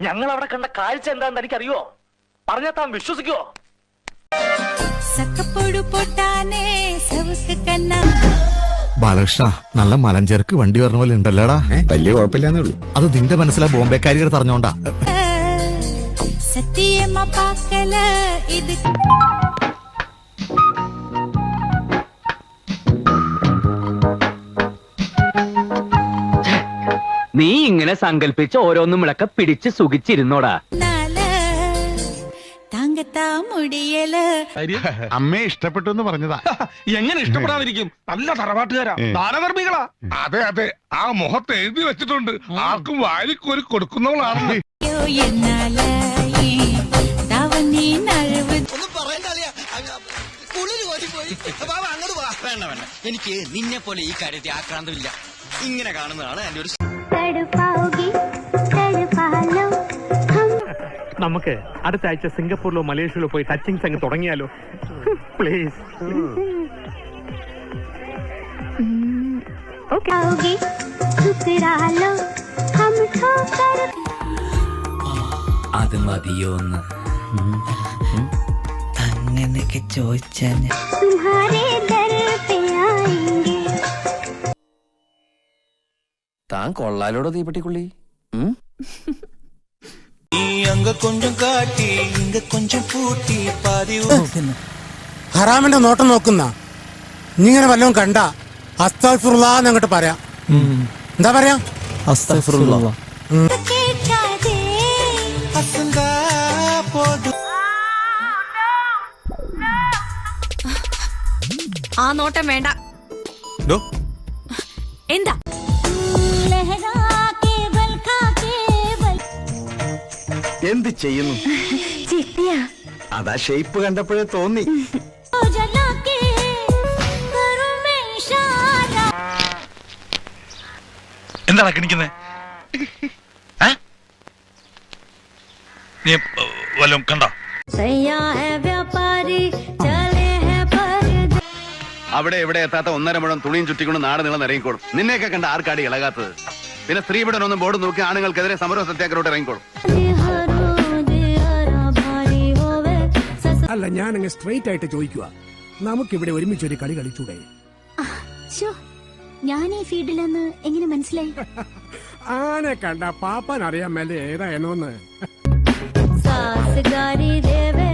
ഞങ്ങൾ അവിടെ കണ്ട കാഴ്ച എന്താണെന്ന് എനിക്കറിയോ? പറഞ്ഞാൽ താൻ വിശ്വസിക്കോ ബാലകൃഷ്ണ നല്ല മലഞ്ചേർക്ക് വണ്ടി വരണ പോലെ ഉണ്ടല്ലോടാ? വലിയ കുഴപ്പമില്ലാന്നേ ഉള്ളൂ. അത് നിന്റെ മനസ്സിലാ ബോംബെക്കാരികൾ പറഞ്ഞോണ്ടാ സത്യമ്മ പാക്കല ഇത് നീ ഇങ്ങനെ സങ്കല്പിച്ച് ഓരോന്നും വിളക്ക പിടിച്ച് സുഖിച്ചിരുന്നോടാ. അമ്മേ അമ്മയെ ഇഷ്ടപ്പെട്ടു എന്ന് പറഞ്ഞതാ എങ്ങനെ ഇഷ്ടപ്പെടാതിരിക്കും? നല്ല തറവാട്ടുകാരാ. ദാനധർമ്മികളാ. അതെ അതെ. ആ മുഖത്ത് എഴുതി വെച്ചിട്ടുണ്ട്. ആർക്കും വാരിക്കോരി കൊടുക്കുന്നവളാണ് എനിക്ക് നിന്നെ പോലെ ഈ കാര്യത്തിൽ ആക്രാന്തമില്ല. ഇങ്ങനെ കാണുന്നതാണ് എന്റെ ഒരു നമുക്ക് അടുത്ത ആഴ്ച സിംഗപ്പൂരിലോ മലേഷ്യയിലോ പോയി ടച്ചിങ് അങ്ങ് തുടങ്ങിയാലോ? പ്ലീസ് അത് മതിയോ ഒന്ന്? അങ്ങനെയൊക്കെ ചോദിച്ചാൽ താൻ കൊള്ളാലോടോ തീപ്പെട്ടിക്കുള്ളി? ഹറാമിന്റെ നോട്ടം നോക്കുന്ന. നീ ഇങ്ങനെ വല്ലതും കണ്ട അസ്താഫുറുല്ലാന്ന് പറയാ. പറയാം എന്താ പറയാ? കേട്ടാ ആ നോട്ടം വേണ്ട. എന്താ? എന്ത് ചെയ്യുന്നു? അതാ ഷേപ്പ് കണ്ടപ്പോഴേ തോന്നി. എന്താണ് കിണിക്കുന്നത് നീ വല്ലതും കണ്ടോ? അവിടെ ഇവിടെ എത്താത്ത ഒന്നര മുഴം തുണിയും ചുറ്റിക്കൊണ്ട് നാട് നീളം ഇറങ്ങിക്കോളും നിന്നെയൊക്കെ കണ്ട ആർക്കാടി ഇളകാത്തത്? പിന്നെ സ്ത്രീപീഡനൊന്നും ബോർഡ് നോക്കി ആണുങ്ങൾക്കെതിരെ സമരവും സത്യാഗ്രഹോട്ട് ഇറങ്ങിക്കോളും. അല്ല ഞാൻ അങ്ങ് സ്ട്രെയിറ്റ് ആയിട്ട് ചോദിക്കുക. നമുക്കിവിടെ ഒരുമിച്ച് ഒരു കളി കളിച്ചൂടെ? ഞാൻ ഈ എങ്ങനെ മനസ്സിലായി? ആനെ കണ്ട പാപ്പാൻ അറിയാൻ മേലെ ഏതാ എന്നോന്ന്? സാസുകാരി ദേവ